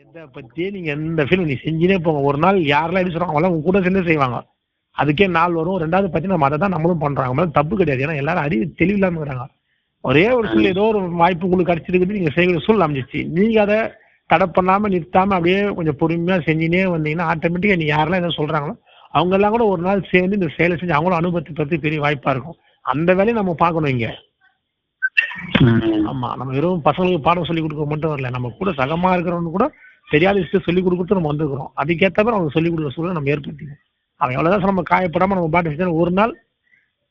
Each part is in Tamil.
எதை பத்தியே நீங்க எந்த ஃபீல் நீ செஞ்சுனே போங்க. ஒரு நாள் யாரெல்லாம் எப்படி சொல்றாங்க அவங்களாம் உங்க கூட சேர்ந்து செய்வாங்க. அதுக்கே நாள் வரும். ரெண்டாவது பத்தி நம்ம அதை தான் நம்மளும் பண்றாங்க. நம்மளால தப்பு கிடையாது. ஏன்னா எல்லாரும் அறிவு தெளிவில்லாம இருக்கிறாங்க. ஒரே ஒரு சூழ்நிலை ஏதோ ஒரு வாய்ப்பு உங்களுக்கு கிடைச்சிருக்குது. நீங்க செய்கிற சூழல் அமைஞ்சிச்சு நீங்க அதை தடை பண்ணாம நிறுத்தாம அப்படியே கொஞ்சம் பொறுமையா செஞ்சுனே வந்தீங்கன்னா ஆட்டோமேட்டிக்கா நீ யாரெல்லாம் எதை சொல்றாங்களோ அவங்க எல்லாம் கூட ஒரு நாள் சேர்ந்து இந்த செயலை செஞ்சு அவங்களும் அனுபவத்தை பத்தி பெரிய வாய்ப்பா இருக்கும். அந்த வேலையை நம்ம பார்க்கணும் இங்க. ஆமா. நம்ம வெறும் பசங்களுக்கு பாடம் சொல்லி கொடுக்க மட்டும் வரல. நம்ம கூட சகமா இருக்கிறவங்க கூட தெரியாத விஷயத்தை சொல்லி கொடுத்து நம்ம வந்துருக்கிறோம். அதுக்கேற்ற மாதிரி அவங்க சொல்லி கொடுக்குற சூழலை நம்ம ஏற்படுத்திக்கணும். அவன் எவ்வளவுதான் நம்ம காயப்படாம நம்ம பாட்டு செஞ்சா ஒரு நாள்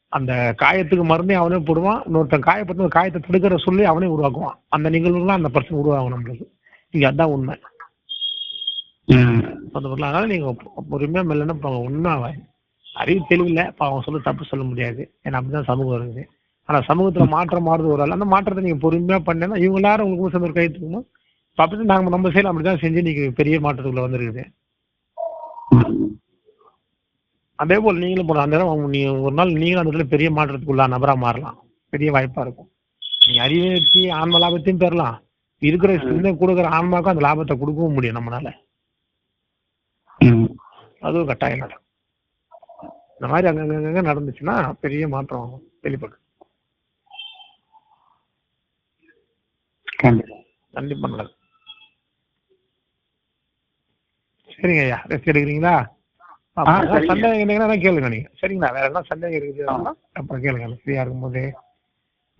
அந்த காயத்துக்கு மருந்தே அவனே போடுவான். இன்னொருத்தன் காயப்பட்டு காயத்தை தடுக்கிற சொல்லி அவனே உருவாக்குவான். அந்த நிகழ்வுலாம் அந்த பர்சன் உருவாகும் நம்மளுக்கு. இங்க அதான் உண்மை. அதனால நீங்க பொ- பொறுமையா மெல்லன உண்மை அறிவு தெளிவில்லை. இப்போ அவங்க சொல்ல தப்பு சொல்ல முடியாது. ஏன்னா அப்படிதான் சமூகம் இருக்குது. ஆனா சமூகத்துல மாற்றம் மாறுது ஒரு ஆள். அந்த மாற்றத்தை நீங்க பொறுமையா பண்ணேன்னா இவங்க எல்லாரும் உங்களுக்கு சேர்ந்து ஒரு கை தூக்கணும் இப்ப அப்படி நம்ம அப்படிதான் செஞ்சு நீங்க பெரிய மாற்றத்துக்குள்ள வந்திருக்குது. அதே போல் நீங்களும் போன அந்த நேரம் அவங்க நீங்க ஒரு நாள் நீங்களும் அந்த இடத்துல பெரிய மாற்றத்துக்குள்ள நபரா மாறலாம். பெரிய வாய்ப்பா இருக்கும். நீங்க அறிவை வச்சு ஆன்ம லாபத்தையும் பெறலாம். இருக்கிற சின்ன கொடுக்குற ஆன்மாக்கும் அந்த லாபத்தை கொடுக்கவும் முடியும் நம்மளால. அதுவும் கட்டாயம் நடக்கும். இந்த மாதிரி அங்கங்க நடந்துச்சுன்னா பெரிய மாற்றம் வெளிப்படும் கண்டிப்பா. கண்டிப்பா நடக்கும். சரிங்க ஐயா ரெஸ்ட் எடுக்கிறீங்களா அப்ப. சந்தேகம் இருந்தீங்கன்னா கேளுங்க நீங்க. சரிங்களா? வேற என்ன சந்தேகம் இருக்குது அப்புறம் கேளுங்க. ஃப்ரீயா இருக்கும்போது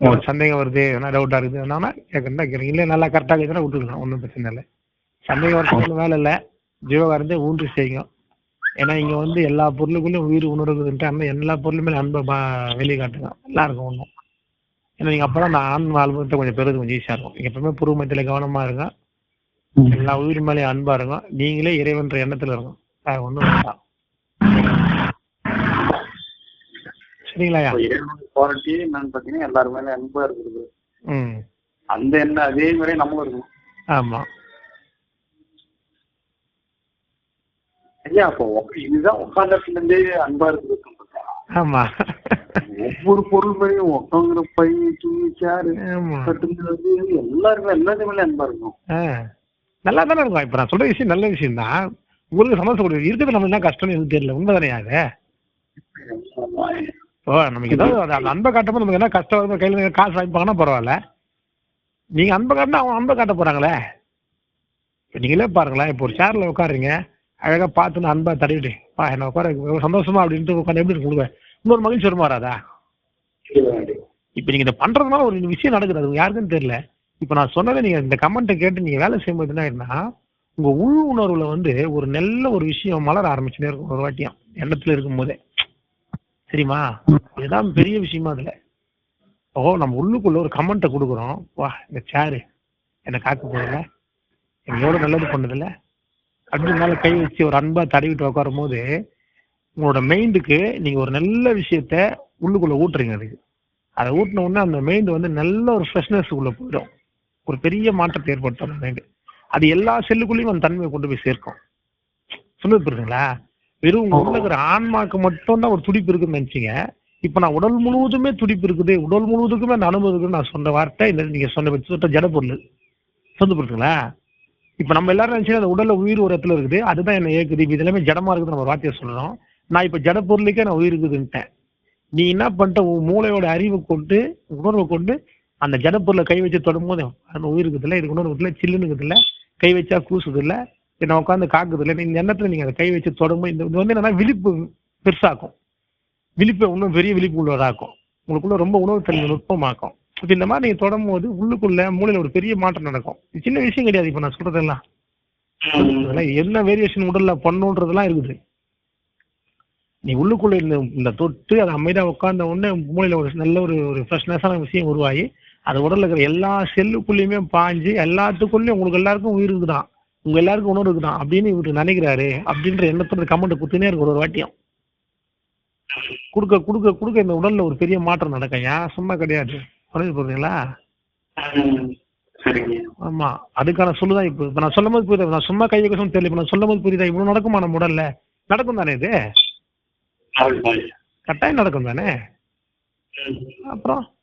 ஒரு சந்தேகம் வருது என்ன டவுட்டா இருக்குது என்னன்னா கேட்கறதா கேளுங்க. இல்ல நல்லா கரெக்டா இருக்குதுன்னா விட்டுருங்க ஒன்றும் பிரச்சனை இல்லை. சந்தேகம் வரதுக்கு வேலை இல்லை. ஜீவகாரந்தே ஊன்றி செய்யுங்க ஏன்னா இங்க வந்து எல்லா பொருளுக்குள்ளயும் உயிர் உணர்வுன்ட்டு எல்லா பொருளுமே அன்பை வெளியே காட்டுங்க எல்லாருக்கும் ஒன்றும் ஏன்னா நீங்க அப்பதான் அந்த ஆன்ம அனுபவத்தை கொஞ்சம் பெறுறது கொஞ்சம் ஈஸியா இருக்கும். எப்பவுமே புருவ மத்தியில கவனமா இருங்க. எல்லா உயிர் மேலேயும் அன்பா இருக்கும் நீங்களே இறைவன்ற எண்ணத்துல இருக்கும் வேற ஒண்ணும் வேண்டாம். சரிங்களாயா குவாலிட்டி என்னன்னு பாத்தீங்கன்னா எல்லாரு மேல அன்பா இருக்குது அந்த எண்ணம் அதே மாதிரி நம்மளும் இருக்கணும். ஆமா. ஐயா அப்போ இதுதான் உட்காந்தத்துல இருந்தே அன்பா இருக்குது ஆமா. ஒவ்வொரு பொருள் மேலேயும் உட்காந்துற பை துணி சேரு எல்லாருமே எல்லாத்து மேலே அன்பா இருக்கும். நல்லா தானே இருக்கும். இப்ப நான் சொல்ற விஷயம் நல்ல விஷயம் தான் உங்களுக்கு சந்தோஷப்படுது இருக்குது நம்ம என்ன கஷ்டம்னு எனக்கு தெரியல. உண்மைதானே அது? ஓ நமக்கு ஏதாவது அந்த- அன்பை காட்டும்போது நமக்கு என்ன கஷ்டம் வருது கையில காசு வாங்கிப்பாங்கன்னா பரவாயில்ல. நீங்க அன்பை காட்டினா அவங்க அன்பை காட்ட போறாங்களே? இப்ப நீங்களே பாருங்களேன். இப்போ ஒரு சேர்ல உட்காருங்க அழகா பார்த்துன்னு அன்பா தடவிட்டு பா என்ன உட்கார சந்தோஷமா அப்படின்ட்டு உட்காந்து எப்படி உங்களுக்கு இன்னொரு மகிழ்ச்சி வருமா வராதா? இப்ப நீங்க இதை பண்றதுனால ஒரு விஷயம் நடக்குது. அது யாருக்குன்னு தெரியல. இப்ப நான் சொன்னதை நீங்க இந்த கமெண்ட்டை கேட்டு நீங்க வேலை செய்யும்போது என்ன ஆயிருந்தா உங்க உள் உணர்வுல வந்து ஒரு நல்ல ஒரு விஷயம் மலர ஆரம்பிச்சுட்டே இருக்கும் ஒரு வாட்டியம். எண்ணத்துல இருக்கும் போதே சரிம்மா இதுதான் பெரிய விஷயமா அதுல. ஓ நம்ம உள்ளுக்குள்ள ஒரு கமெண்ட்டை கொடுக்குறோம். வா இந்த சேரு என்னை காக்க போதில்ல எனக்கு எவ்வளோ நல்லது பண்ணுதில்ல. அப்படின்னு மேல கை வச்சு ஒரு அன்பா தடவிட்டு உட்காரும் போது உங்களோட மைண்டுக்கு நீங்க ஒரு நல்ல விஷயத்த உள்ளுக்குள்ள ஊட்டுறீங்க அதுக்கு. அதை ஊட்டின உடனே அந்த மைண்ட் வந்து நல்ல ஒரு ஃப்ரெஷ்னஸ் உள்ள போயிடும். ஒரு பெரிய மாற்றத்தை ஏற்படுத்தும் மைண்டு அது எல்லா செல்லுக்குள்ளேயும் அந்த தன்மையை கொண்டு போய் சேர்க்கும். சொல்லுது புரியுதுங்களா? வெறும் உங்க உள்ள இருக்கிற ஆன்மாக்கு மட்டும் தான் ஒரு துடிப்பு இருக்குன்னு நினைச்சீங்க. இப்ப நான் உடல் முழுவதுமே துடிப்பு இருக்குது. உடல் முழுவதுக்குமே அந்த அனுபவம் நான் சொன்ன வார்த்தை இந்த நீங்க சொன்ன சொன்ன ஜட பொருள். சொல்லு புரியுதுங்களா? இப்ப நம்ம எல்லாரும் நினைச்சு அந்த உடல்ல உயிர் ஒரு இடத்துல இருக்குது. அதுதான் என்ன ஏக்குது. இது எல்லாமே ஜடமா இருக்குது நம்ம வார்த்தையை சொல்றோம் நான் இப்ப ஜட பொருளுக்கே நான் உயிர் இருக்குதுன்ட்டேன். நீ என்ன பண்ணிட்ட? உன் மூளையோட அறிவை கொண்டு உணர்வை கொண்டு அந்த ஜட கை வச்சு தொடும்போது அந்த உயிர் இருக்குதுல்ல இது உணர்வு இல்லை சில்லுன்னு இருக்குதுல்ல கை வச்சா கூசுது இல்ல என்ன உட்காந்து காக்குது இல்ல இந்த எண்ணத்துல நீங்க அதை கை வச்சு தொடும்போது இந்த இது வந்து என்னன்னா விழிப்பு பெருசாக்கும். விழிப்பை இன்னும் பெரிய விழிப்பு உள்ளதாக்கும். உங்களுக்குள்ள ரொம்ப உணவு தன்மை நுட்பமாக்கும். இப்ப இந்த மாதிரி நீங்க தொடும் போது உள்ளுக்குள்ள மூளையில ஒரு பெரிய மாற்றம் நடக்கும். இது சின்ன விஷயம் கிடையாது இப்ப நான் சொல்றதெல்லாம். எல்லாம் என்ன வேரியேஷன் உடல்ல பண்ணுன்றதெல்லாம் இருக்குது. நீ உள்ளுக்குள்ள இந்த இந்த தொட்டு அதை அமைதியா உட்கார்ந்த உடனே மூளையில ஒரு நல்ல ஒரு ஒரு ஃப்ரெஷ்னஸான விஷயம் உருவாகி அது உடல்ல இருக்கிற எல்லா செல்லுக்குள்ளேயுமே பாஞ்சு எல்லாத்துக்குள்ளேயும் உங்களுக்கு எல்லாருக்கும் உயிர் இருக்குதான். உங்க எல்லாருக்கும் உணர்வு இருக்குதான் அப்படின்னு இவரு நினைக்கிறாரு அப்படின்ற எண்ணத்தோட கமெண்ட் குத்துனே இருக்கு ஒரு வாட்டியம். குடுக்க குடுக்க குடுக்க இந்த உடல்ல ஒரு பெரிய மாற்றம் நடக்கும். ஏன்? சும்மா கிடையாது. புரியுது போறீங்களா? ஆமா. அதுக்கான சொல்லுதான் இப்போ. இப்ப நான் சொல்லும் போது புரியுதா? நான் சும்மா கை வைக்க சொன்ன தெரியல. இப்ப நான் சொல்லும் போது புரியுதா? இவ்வளவு நடக்குமா நம்ம உடல்ல? நடக்கும் தானே இது? கட்டாயம் நடக்கும் தானே? அப்புறம்?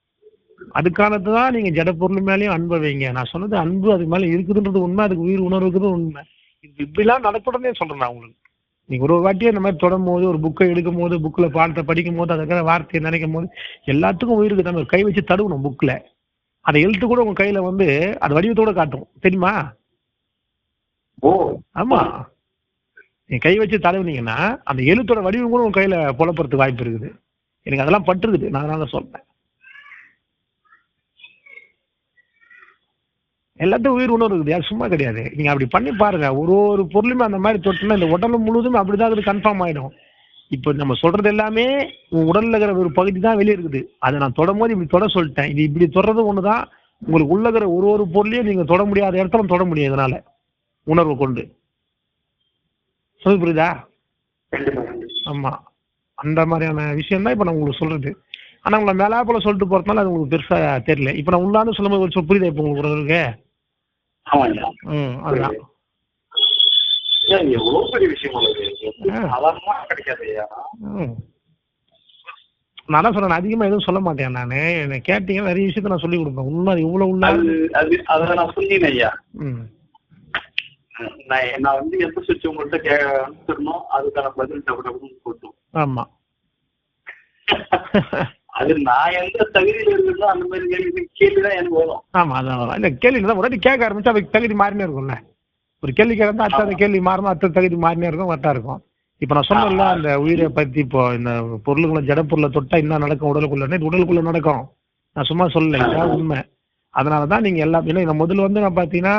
அதுக்கானது தான் நீங்க ஜட பொருள் மேலேயும் அன்பை வைங்க. நான் சொன்னது அன்பு அதுக்கு மேல இருக்குதுன்றது உண்மை அதுக்கு உயிர் உணர்வு இருக்குது உண்மை. இது இப்படிலாம் நடக்கூடனே சொல்றேன் நான் உங்களுக்கு. நீங்க ஒரு ஒரு வாட்டியே இந்த மாதிரி தொடும் போது ஒரு புக்கை எடுக்கும் போது புக்ல பாடத்தை படிக்கும் போது அதுக்கான வார்த்தையை நினைக்கும் போது எல்லாத்துக்கும் உயிருக்கு நம்ம கை வச்சு தடுக்கணும் புக்ல அதை எழுத்து கூட உங்க கையில வந்து அது வடிவத்தோட காட்டும். தெரியுமா? ஓ. ஆமா. நீங்க கை வச்சு தடவுனீங்கன்னா அந்த எழுத்தோட வடிவம் கூட உங்க கையில புலப்படுறதுக்கு வாய்ப்பு இருக்குது. எனக்கு அதெல்லாம் பட்டிருக்குது நான் அதனால சொல்றேன். எல்லாத்தையும் உயிர் உணர்வு இருக்குது யாரும் சும்மா கிடையாது. நீங்க அப்படி பண்ணி பாருங்க. ஒரு ஒரு பொருளுமே அந்த மாதிரி தொட்டுனா இந்த உடம்பு முழுவதும் அப்படிதான் அது கன்ஃபார்ம் ஆயிடும். இப்போ நம்ம சொல்றது எல்லாமே உங்க உடல்ல இருக்கிற ஒரு பகுதி தான் வெளியே இருக்குது. அதை நான் தொடும் போது இப்படி தொட சொல்லிட்டேன். இது இப்படி தொடறது ஒண்ணுதான். உங்களுக்கு உள்ள இருக்கிற ஒரு ஒரு பொருளையும் நீங்க தொட முடியாத இடத்துல தொட முடியும் இதனால உணர்வு கொண்டு. சொல்லு புரியுதா? ஆமா. அந்த மாதிரியான விஷயம் தான் இப்போ நான் உங்களுக்கு சொல்றது. ஆனா உங்களை மேலாப்புல சொல்லிட்டு போறதுனால அது உங்களுக்கு பெருசா தெரியல. இப்போ நான் உள்ளாந்து சொல்லும்போது ஒரு புரியுதா இப்போ உங்களுக்கு ஓரளவுக்கு ஆமாய்யா ம் அதுதான் ஏன் எவ்வளவு பெரிய விஷயம். சாதாரணமா கிடைக்காது ஐயா. நான் சொல்றேன் அதிகமா எதுவும் சொல்ல மாட்டேன் நான். என்னை கேட்டீங்க நிறைய விஷயத்த நான் சொல்லி கொடுப்பேன். உண்மை இவ்வளவு உள்ள அது அது நான் சொன்னேன் ஐயா. நான் நான் வந்து எந்த சுவிட்ச் உங்கள்கிட்ட கே அனுப்பிச்சிடணும் அதுக்கான பதில் டப்பு டப்புன்னு போட்டோம். ஆமா. அது நான் எந்த தகுதியில இருக்கிறதோ அந்த மாதிரி கேள்வி கேள்விதான் எனக்கு வரும். ஆமா அதான். இல்ல கேள்வி தான் ஒரு கேட்க ஆரம்பிச்சா அதுக்கு தகுதி மாறினே இருக்கும்ல. ஒரு கேள்வி கேட்கறதா அடுத்த கேள்வி மாறணும் அடுத்த தகுதி மாறினே இருக்கும் கரெக்டா இருக்கும். இப்போ நான் சொன்னேன்ல அந்த உயிரை பத்தி இப்போ இந்த பொருளுக்குள்ள ஜட பொருளை தொட்டா என்ன நடக்கும் உடலுக்குள்ள? உடலுக்குள்ள நடக்கும்? நான் சும்மா சொல்லல இதான் உண்மை. அதனால தான் நீங்க எல்லாம் ஏன்னா இந்த முதல்ல வந்து நான் பார்த்தீங்கன்னா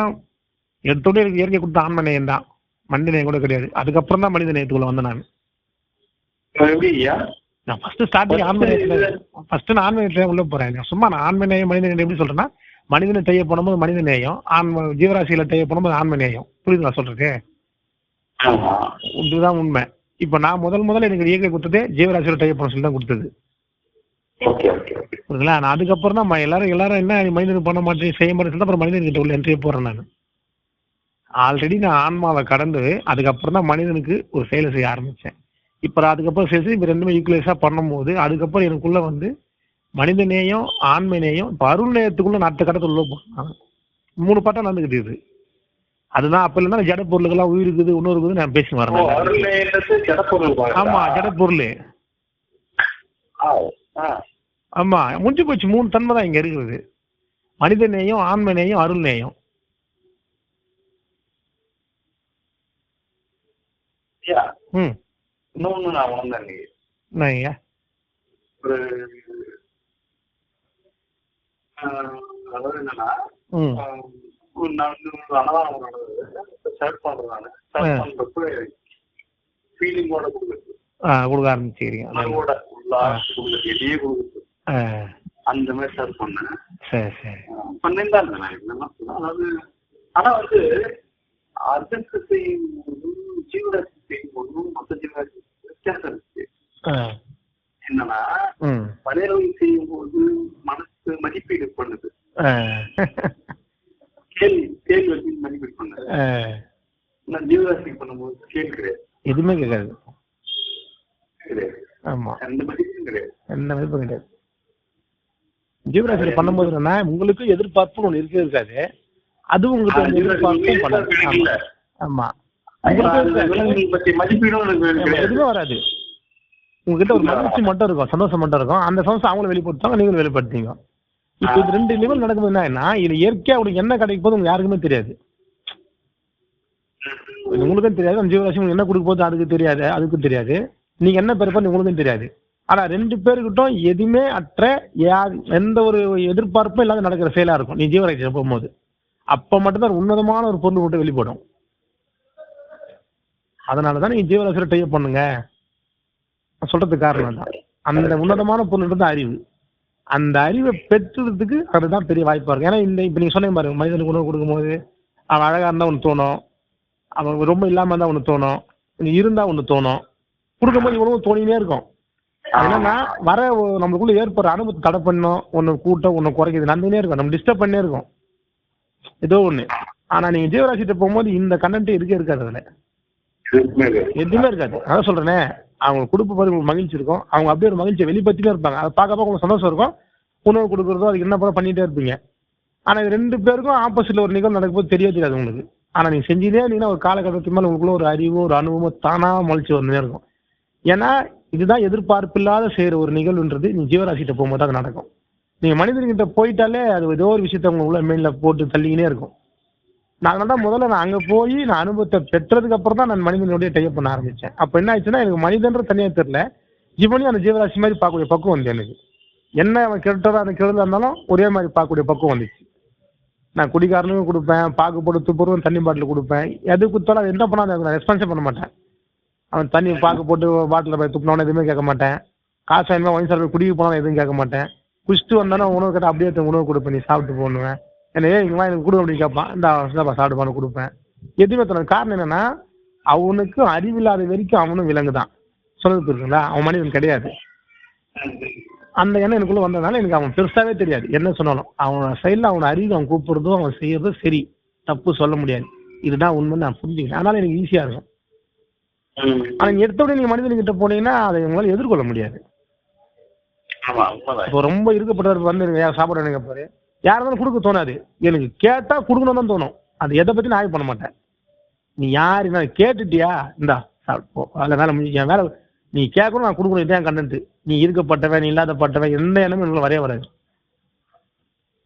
எடுத்தோடனே எனக்கு இயற்கை கொடுத்த ஆன்ம நேயம் தான். மனித நேயம் கூட கிடையாது. அதுக்கப்புறம் தான் மனித நேயத்துக்குள்ள வந்தேன் நான். நான் ஃபர்ஸ்ட் ஸ்டார்டிங் ஆன்ம நேயத்துல ஃபர்ஸ்ட் நான் ஆன்ம நேயத்துல உள்ள போறேன். நான் சும்மா நான் ஆன்ம நேயம் மனித நேயம் எப்படி சொல்றேன்னா மனிதனை செய்ய போனபோது மனித நேயம் ஆன்ம ஜீவராசியில செய்ய போனபோது ஆன்ம நேயம். புரியுதுங்களா சொல்றது ஆமா. இதுதான் உண்மை. இப்போ நான் முதல் முதல்ல எனக்கு இயற்கை கொடுத்ததே ஜீவராசியில டைய போன சொல்லி தான் கொடுத்தது புரியுதுங்களா? நான் அதுக்கப்புறம் தான் எல்லாரும் எல்லாரும் என்ன மனிதனுக்கு பண்ண மாட்டேன் செய்ய மாட்டேன் அப்புறம் மனிதன்கிட்ட உள்ள என்ட்ரியே போறேன் நான். ஆல்ரெடி நான் ஆன்மாவை கடந்து அதுக்கப்புறம் தான் மனிதனுக்கு ஒரு செயலை செய்ய ஆரம்பிச்சேன். இப்போ அதுக்கப்புறம் சேர்த்து இப்போ ரெண்டுமே ஈக்குவலைஸாக பண்ணும்போது அதுக்கப்புறம் எனக்குள்ள வந்து மனித நேயம் ஆண்மை நேயம் இப்போ அருள் நேயத்துக்குள்ள நான் அடுத்த கடத்துல உள்ள போனேன் மூணு பாட்டா நடந்துக்கிட்டு இது அதுதான் அப்ப இல்லைன்னா ஜட பொருளுக்கெல்லாம் உயிர் இருக்குது இன்னொரு இருக்குது நான் பேசி வரேன் அருள்நேயன்றது ஜடப்பொருள் பாருங்களா? ஆமா ஜட பொருள். ஆமா முடிஞ்சு போச்சு. மூணு தன்மை தான் இங்க இருக்குது. மனித நேயம் ஆன்ம நேயம் அருள் நேயம் ம். இன்னொன்னு நான். என்னங்க ஒரு அதாவது என்னன்னா நான் வந்து அன்னதானம் பண்றேன் நான் ஸ்டார்ட் பண்றப்ப ஃபீலிங்கோட கொடுக்குறது. கொடுக்க ஆரம்பிச்சுக்கிறீங்க. கொடுக்குறது கொடுக்குறது. அந்த மாதிரி ஸ்டார்ட் பண்ணேன். சரி சரி. இருந்தேன் அதாவது ஆனா வந்து அதற்கு செய்யும் ஜீவராசி செய்யும் போதும் மற்ற ஜீவராசி வித்தியாசம் இருக்கு ஆ என்னன்னா பழையவை செய்யும் போது மனசு மதிப்பீடு பண்ணுது. கேள்வி கேள்வி வச்சு மதிப்பீடு பண்ணுது. நான் ஜீவராசி பண்ணும்போது கேள்வி கிடையாது. எதுவுமே கிடையாது. ஆமா. எந்த மதிப்பும் கிடையாது. எந்த மதிப்பும் கிடையாது. ஜீவராசியில் பண்ணும்போது என்னன்னா உங்களுக்கு எதிர்பார்ப்பு ஒன்று இருக்கவே இருக்காது. அது உங்களுக்கு எதிர்பார்ப்பும் இல்ல. ஆமா. எதுவுமே வராது. உங்ககிட்ட ஒரு மகிழ்ச்சி மட்டும் இருக்கும் சந்தோஷம் மட்டும் இருக்கும். அந்த சந்தோஷம் அவங்களும் வெளிப்படுத்துவாங்க நீங்களும் வெளிப்படுத்தீங்க. இப்போ இது ரெண்டு லெவல் நடக்கும்போது என்னன்னா இது இயற்கையா உங்களுக்கு என்ன கிடைக்க போகுது உங்களுக்கு யாருக்குமே தெரியாது. உங்களுக்கும் தெரியாது அந்த ஜீவராசி உங்களுக்கு என்ன கொடுக்க போகுது அதுக்கு தெரியாது அதுக்கும் தெரியாது. நீங்க என்ன பெருப்பா உங்களுக்கும் தெரியாது. ஆனா ரெண்டு பேருக்கிட்டும் எதுவுமே அற்ற எந்த ஒரு எதிர்பார்ப்பும் இல்லாத நடக்கிற செயலா இருக்கும். நீ ஜீவராசி போகும்போது. அப்ப மட்டும்தான் உன்னதமான ஒரு பொருள் மட்டும் வெளிப்படும். அதனாலதான் நீங்க ஜீவராசியில டைப் பண்ணுங்க. நான் சொல்றதுக்கு காரணம் தான் அந்த உன்னதமான பொருள் தான் அறிவு. அந்த அறிவை பெற்றுறதுக்கு அதுதான் பெரிய வாய்ப்பா இருக்கும் ஏன்னா இந்த இப்ப நீங்க சொன்னீங்க பாருங்க மனிதனுக்கு உணவு கொடுக்கும்போது அவன் அழகா இருந்தா ஒன்று தோணும். அவன் ரொம்ப இல்லாம இருந்தா ஒன்று தோணும். கொஞ்சம் இருந்தா ஒன்று தோணும். கொடுக்கும்போது இவ்வளவு தோணினே இருக்கும். என்னன்னா வர நம்மளுக்குள்ள ஏற்படுற அனுபவத்தை தடை பண்ணும் ஒன்று கூட்டம் ஒன்று குறைக்குது நடந்துனே இருக்கும். நம்ம டிஸ்டர்ப் பண்ணே இருக்கும். ஏதோ ஒண்ணு. ஆனா நீங்க ஜீவராசிட்ட போகும்போது இந்த கண்டென்ட் இருக்கே இருக்காது அதுல. எதுவுமே இருக்காது. அதான் சொல்றேனே அவங்க குடும்ப போது உங்களுக்கு மகிழ்ச்சி இருக்கும். அவங்க அப்படியே ஒரு மகிழ்ச்சியை வெளிப்படுத்திட்டே இருப்பாங்க. அதை பார்க்க பார்க்க உங்களுக்கு சந்தோஷம் இருக்கும். உணவு கொடுக்குறதோ அதுக்கு என்ன பண்ண பண்ணிட்டே இருப்பீங்க. ஆனா இது ரெண்டு பேருக்கும் ஆப்போசிட்ல ஒரு நிகழ்வு நடக்கும்போது தெரிய தெரியாது உங்களுக்கு. ஆனா நீங்க செஞ்சதே இருந்தீங்கன்னா ஒரு காலகட்டத்துக்கு மேல உங்களுக்குள்ள ஒரு அறிவு ஒரு அனுபவம் தானா முளைச்சு வந்துட்டே இருக்கும். ஏன்னா இதுதான் எதிர்பார்ப்பு இல்லாத செய்யற ஒரு நிகழ்வுன்றது. நீ ஜீவராசிகிட்ட போகும்போது அது நடக்கும். நீங்க மனிதர்கிட்ட போயிட்டாலே அது ஏதோ ஒரு விஷயத்த உங்களுக்குள்ள மெயின்ல போட்டு தள்ளிக்கினே இருக்கும். நான் தான் முதல்ல நான் அங்கே போய் நான் அனுபவத்தை பெற்றதுக்கு அப்புறம் தான் நான் மனிதனுடைய டைப் பண்ண ஆரம்பித்தேன் அப்போ என்ன ஆயிடுச்சுன்னா எனக்கு மனிதன்ற தனியாக தெரில ஜீவனையும் அந்த ஜீவராசி மாதிரி பார்க்கக்கூடிய பக்குவம் வந்து எனக்கு. என்ன அவன் கெட்டதாக அந்த கெடுதலா இருந்தாலும் ஒரே மாதிரி பார்க்கக்கூடிய பக்குவம் வந்துச்சு. நான் குடிகாரனுக்கும் கொடுப்பேன் பாக்கு போட்டு துப்புறவும் தண்ணி பாட்டில் கொடுப்பேன். எது கொடுத்தாலும் அது என்ன பண்ணாலும் நான் ரெஸ்பான்ஸே பண்ண மாட்டேன். அவன் தண்ணி பாக்கு போட்டு பாட்டில் போய் துப்பினவனே எதுவுமே கேட்க மாட்டேன். காசு வாங்கி ஒயின் சார் குடிக்க போனாலும் எதுவும் கேட்க மாட்டேன். குடிச்சிட்டு வந்தானே உணவு கேட்டால் அப்படியே உணவு கொடுப்பேன் நீ சாப்பிட்டு போடுவேன் என்ன ஏன் இங்கே எனக்கு கொடு அப்படின்னு கேட்பான் இந்த இந்தாப்பா சாப்பிடுப்பான்னு கொடுப்பேன். எதுவுமே தரணும் காரணம் என்னன்னா அவனுக்கு அறிவில்லாத வரைக்கும் அவனும் விலங்கு தான் சொல்றது புரியுதுங்களா? அவன் மனிதன் கிடையாது. அந்த எண்ணம் எனக்குள்ள வந்ததுனால எனக்கு அவன் பெருசாவே தெரியாது. என்ன சொன்னாலும். அவன் சைடில் அவன் அறிவு அவன் கூப்பிடுறதும் அவன் செய்யறதும் சரி. தப்பு சொல்ல முடியாது. இதுதான் உண்மை நான் புரிஞ்சுக்கிறேன் அதனால எனக்கு ஈஸியா இருக்கும். ஆனா நீங்க எடுத்தோடனே நீங்க மனிதன்கிட்ட போனீங்கன்னா அதை உங்களால எதிர்கொள்ள முடியாது. இப்போ ரொம்ப இருக்கப்பட்டவர் வந்து சாப்பிட எனக்கு பாரு. யார் இருந்தாலும் கொடுக்க தோணாது. எனக்கு கேட்டா கொடுக்கணும் தான் தோணும். அது எதை பத்தி நான் ஆய்வு பண்ண மாட்டேன். நீ யாரு என்ன கேட்டுட்டியா? இந்தா சாப்பிட்டு போ. அதில் வேலை முடிஞ்சு என் வேலை நீ கேட்கணும் நான் கொடுக்கணும். இதான் கண்டென்ட் நீ இருக்கப்பட்டவன் நீ இல்லாதப்பட்டவன் எந்த எண்ணமும் எனக்கு வரைய வராது.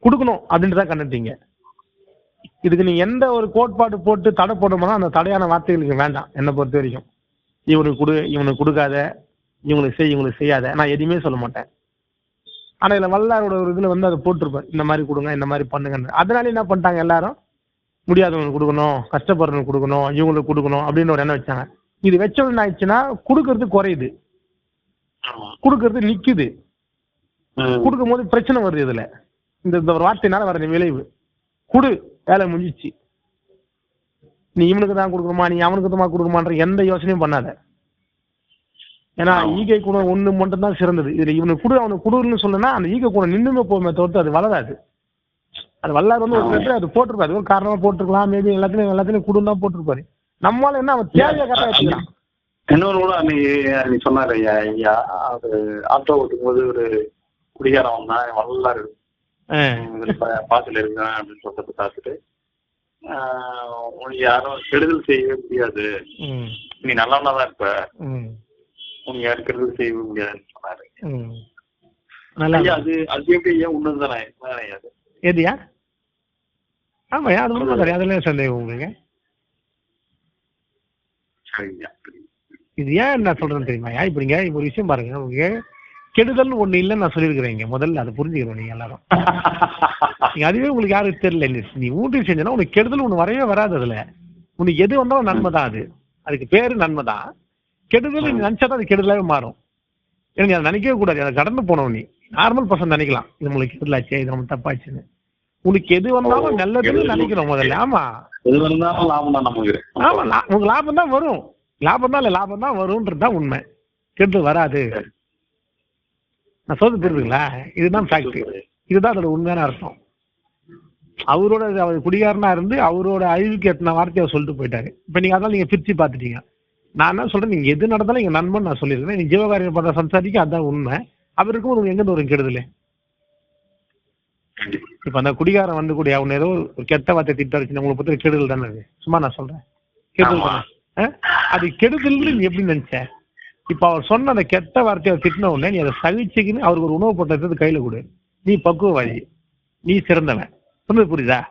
கொடுக்கணும் அப்படின்ட்டு தான் கண்டென்ட்டிங்க இதுக்கு நீ எந்த ஒரு கோட்பாடு போட்டு தடை போடணும்னா அந்த தடையான வார்த்தைகளுக்கு வேண்டாம் என்னை பொறுத்த வரைக்கும். இவனுக்கு கொடு இவனுக்கு கொடுக்காத இவங்களுக்கு செய் இவங்களுக்கு செய்யாத. நான் எதுவுமே சொல்ல மாட்டேன். ஆனா இதுல வல்லாரோட ஒரு இதுல வந்து அதை போட்டிருப்பேன். இந்த மாதிரி கொடுங்க இந்த மாதிரி பண்ணுங்கன்னு. அதனால என்ன பண்ணிட்டாங்க எல்லாரும்? முடியாதவங்களுக்கு கொடுக்கணும் கஷ்டப்படுறவங்களுக்கு கொடுக்கணும் இவங்களுக்கு கொடுக்கணும் அப்படின்னு ஒரு எண்ணம் வச்சாங்க. இது வச்ச உடனே ஆயிடுச்சுன்னா கொடுக்கறது குறையுது. கொடுக்கறது நிக்குது. கொடுக்கும் போது பிரச்சனை வருது இதுல. இந்த இந்த ஒரு வார்த்தையினால வர விளைவு. குடு வேலை முடிஞ்சிச்சு. நீ இவனுக்கு தான் கொடுக்கணுமா நீ அவனுக்கு தான் கொடுக்கணுமான்ற எந்த யோசனையும் பண்ணாத. ஏன்னா. ஈகை குணம் ஒண்ணு மட்டும் தான் சிறந்தது. இதுல இவனுக்கு குடு அவனுக்கு குடுன்னு சொன்னா அந்த ஈகை குணம் நின்னுமே போகுமே தவிர்த்து அது வளராது. அது வல்லார் வந்து ஒரு. இடத்துல அது போட்டிருப்பாரு. அது ஒரு காரணமா போட்டிருக்கலாம். மேபி எல்லாத்துலயும் எல்லாத்துலயும் குடுன்னு தான் போட்டிருப்பாரு. நம்மளால என்ன அவன் தேவையை கரெக்டா வச்சுக்கிறான். இன்னொரு கூட அன்னைக்கு அன்னைக்கு சொன்னாரு ஐயா ஐயா அது ஆட்டோ ஓட்டும் போது ஒரு குடிகாரம் வந்தான் வல்லாரு. பாத்துல இருக்கேன் அப்படின்னு சொல்றத பார்த்துட்டு உனக்கு யாரும் கெடுதல் செய்யவே முடியாது. நீ நல்லவனா தான் இருப்ப. ம், உனக்கு யாரும் கெடுதல் செய்யவே முடியாதுன்னு சொன்னாரு. ம். நல்லா அது அது எப்படி ஐயா உண்மை தானே அது? எதுயா ஆமாய்யா அது உண்மை தானே அதுல சந்தேகம் உங்களுக்கு? இது ஏன் நான் சொல்றேன்னு தெரியுமாயா இப்ப நீங்க ஒரு விஷயம் பாருங்க உங்களுக்கு கெடுதல்னு ஒண்ணு இல்லைன்னு நான் சொல்லியிருக்கிறேங்க முதல்ல அதை புரிஞ்சுக்கணும் நீங்க எல்லாரும். அதுவே உங்களுக்கு யாருக்கு தெரியல நீ- நீ ஊட்டி செஞ்சனா உனக்கு கெடுதல் ஒண்ணு வரவே வராது அதுல. உனக்கு எது வந்தாலும் நன்மை தான் அது. அதுக்கு பேரு நன்மை தான். கெடுதல் நீ நினைச்சா தான் அது கெடுதலாவே மாறும். நீ அதை நினைக்கவே கூடாது. அதை கடந்து போனவன் நீ. நார்மல் பர்சன் நினைக்கலாம். இது நம்மளுக்கு கெடுதலாச்சே இது நம்ம தப்பாச்சுன்னு. உனக்கு எது வந்தாலும் நல்லதுன்னு கெடுதல். நினைக்கணும் முதல்ல. ஆமா. எது இருந்தாலும் லாபம் தான் நமக்கு. ஆமா உங்களுக்கு லாபம் தான் வரும். லாபம் தான் இல்ல லாபம் தான் வரும்ன்றது தான் உண்மை. கெடுதல் வராது. நான் சொல்றது புரியுதுங்களா? இதுதான் ஃபேக்ட் இதுதான் அதோட உண்மையான அர்த்தம். அவரோட அவர் குடிகாரனா இருந்து அவரோட அழிவுக்கு எத்தனை வார்த்தையை சொல்லிட்டு போயிட்டாரு. இப்ப நீங்க அதனால நீங்க பிரிச்சு பாத்துட்டீங்க நான் என்ன சொல்றேன் நீங்க எது நடந்தாலும் நீங்க நண்பன் நான் சொல்லியிருக்கேன் நீங்க ஜீவகாரியம் பண்ற சம்சாரிக்கு அதான் உண்மை. அவருக்கும் உங்களுக்கு எங்க வரும் கெடுதல்? இப்ப அந்த குடிகாரன் வந்து கூட அவன் ஏதோ ஒரு கெட்ட வார்த்தை திட்ட வச்சு உங்களுக்கு பத்தி கெடுதல் தானே அது? சும்மா நான் சொல்றேன். கெடுதல். தானே? அது கெடுதல்னு நீ எப்படி நினைச்ச? இப்ப அவர் சொன்ன அந்த கெட்ட வார்த்தையை திட்டின உடனே நீ அதை சகிச்சுக்கின்னு அவருக்கு ஒரு உணவு போட்டு எடுத்து கையில கொடு. நீ பக்குவவாதி. நீ சிறந்தவன். சொன்னது புரியுதா.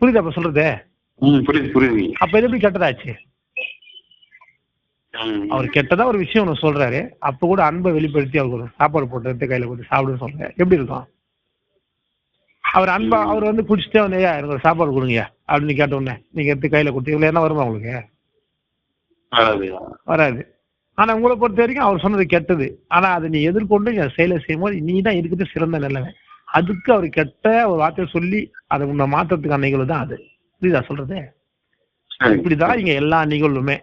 புரியுதா அப்ப சொல்றது? புரியுது புரியுது அப்ப இது எப்படி கெட்டதாச்சு. அவர் கெட்டதா ஒரு விஷயம் ஒன்று சொல்றாரு. அப்ப கூட அன்பை வெளிப்படுத்தி அவருக்கு சாப்பாடு போட்டு எடுத்து கையில கொடுத்து சாப்பிடுன்னு சொல்றாரு. எப்படி இருக்கும்? அவர் அன்பா அவர் வந்து குடிச்சிட்டே வந்து "ஐயா, எனக்கு சாப்பாடு கொடுங்கய்யா அப்படின்னு கேட்ட உடனே நீங்க எடுத்து கையில கொடுத்து இவ்வளவு என்ன வருமா உங்களுக்கு. வராது. ஆனா உங்களை பொறுத்த வரைக்கும் அவர் சொன்னது கெட்டது. ஆனா அதை நீ எதிர்கொண்டு அதை செயலை செய்யும்போது நீ தான் இருக்கிறது சிறந்த நிலைமை அதுக்கு அவர் கெட்ட ஒரு வார்த்தையை சொல்லி அதை உன்னை மாற்றத்துக்கான நிகழ்வு தான் அது. புரியுதா சொல்றது. இப்படிதான் இங்க எல்லா நிகழ்வுமே.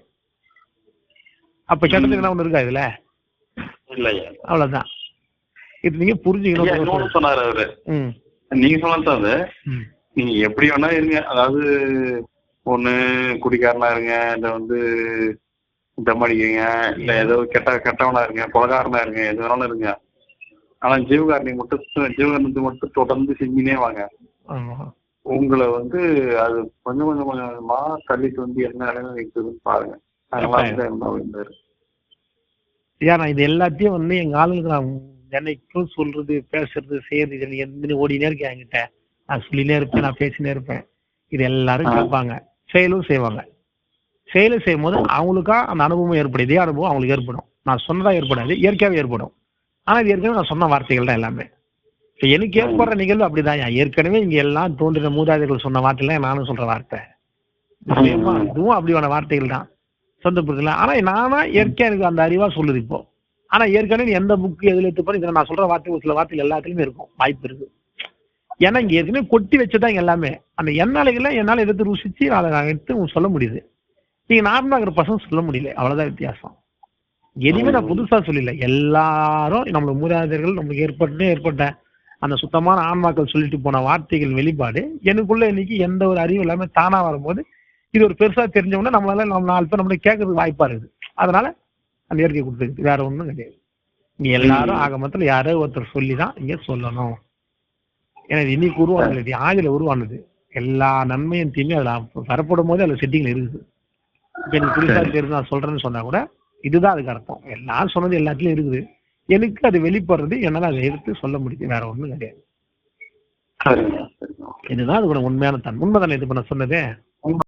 அப்ப கெட்டதுக்கு என்ன ஒண்ணு இருக்கா இதுல? இல்லையா அவ்வளவுதான். இது நீங்க புரிஞ்சுக்கணும். சொன்னாரு அவரு. நீங்க சொன்னது நீங்க எப்படி வேணா இருங்க. அதாவது ஒண்ணு குடிக்காரனா இருங்க இல்ல வந்து தம் அடிக்கிறீங்க இல்ல ஏதோ கெட்ட கெட்டவனா இருங்க கொலகாரனா இருங்க எது வேணாலும் இருங்க. ஆனா ஜீவகாரணி மட்டும் ஜீவகாரணத்தை மட்டும் தொடர்ந்து செஞ்சுனே வாங்க. உங்களை வந்து அது கொஞ்சம் கொஞ்சம் கொஞ்சம் தள்ளிட்டு வந்து என்ன நிலைமை நிற்குதுன்னு பாருங்க. இருந்தாரு ஐயா நான் இது எல்லாத்தையும் வந்து எங்க ஆளுங்களுக்கு நான் என்னைக்கும் சொல்றது பேசுறது செய்யறது இது எந்த ஓடினே இருக்கேன் என்கிட்ட. நான் சொல்லினே இருப்பேன் நான் பேசினே இருப்பேன். இது எல்லாரும். கேட்பாங்க. செயலும் செய்வாங்க. செயலும் செய்யும் போது அவங்களுக்கா அந்த அனுபவம் ஏற்படும் இதே அனுபவம் அவங்களுக்கு ஏற்படும். நான் சொன்னதா ஏற்படாது இயற்கையாவே ஏற்படும். ஆனா இது ஏற்கனவே நான் சொன்ன வார்த்தைகள் தான் எல்லாமே. எனக்கு ஏற்படுற நிகழ்வு அப்படிதான். ஏற்கனவே இங்க எல்லாம் தோன்றின மூதாதைகள் சொன்ன வார்த்தைகள் நானும் சொல்ற வார்த்தை. இதுவும் அப்படியான வார்த்தைகள் தான். சொந்த புரிதல ஆனா நானா இயற்கையா எனக்கு அந்த அறிவா சொல்லுது இப்போ. ஆனா ஏற்கனவே நீ எந்த புக் எதுல எடுத்து போற இதுல நான் சொல்ற வார்த்தை ஒரு சில வார்த்தைகள் எல்லாத்துலயுமே இருக்கும். வாய்ப்பு இருக்கு. ஏன்னா இங்க ஏற்கனவே கொட்டி வச்சதான் எல்லாமே. அந்த எண்ணாலைகளை என்னால எடுத்து ருசிச்சு அதை நான் எடுத்து சொல்ல முடியுது. நீங்க நார்மலா இருக்கிற பசங்க சொல்ல முடியல. அவ்வளவுதான் வித்தியாசம். எதுவுமே நான் புதுசா சொல்லல. எல்லாரும் நம்மளுக்கு மூதாதையர்கள் நமக்கு ஏற்பட்டு ஏற்பட்ட அந்த சுத்தமான ஆன்மாக்கள் சொல்லிட்டு போன வார்த்தைகள் வெளிப்பாடு. எனக்குள்ள இன்னைக்கு எந்த ஒரு அறிவு இல்லாம தானா வரும்போது இது ஒரு பெருசா தெரிஞ்சவொடனே நம்மளால நம்ம நாலு பேர் நம்மளுக்கு கேட்கறதுக்கு வாய்ப்பா இருக்குது. அதனால அந்த இயற்கை கொடுத்துருக்கு வேற ஒண்ணும் கிடையாது. நீ எல்லாரும் ஆக மொத்தத்துல யாரோ ஒருத்தர் சொல்லி தான் இங்க சொல்லணும். ஏன்னா இது இன்னைக்கு உருவானது இது ஆதியில உருவானது. எல்லா நன்மையும் தீமை அதுல வரப்படும் போது அதுல செட்டிங்ல இருக்குது. இப்ப எனக்கு புதுசா தெரிஞ்சு நான் சொல்றேன்னு சொன்னா கூட இதுதான் அதுக்கு அர்த்தம். எல்லாம் சொன்னது எல்லாத்துலயும் இருக்குது. எனக்கு அது வெளிப்படுறது என்னால அதை எடுத்து சொல்ல முடியுது வேற ஒண்ணும் கிடையாது. இதுதான் அதோட உண்மையான தன் உண்மைதானே இது பண்ண சொன்னதே?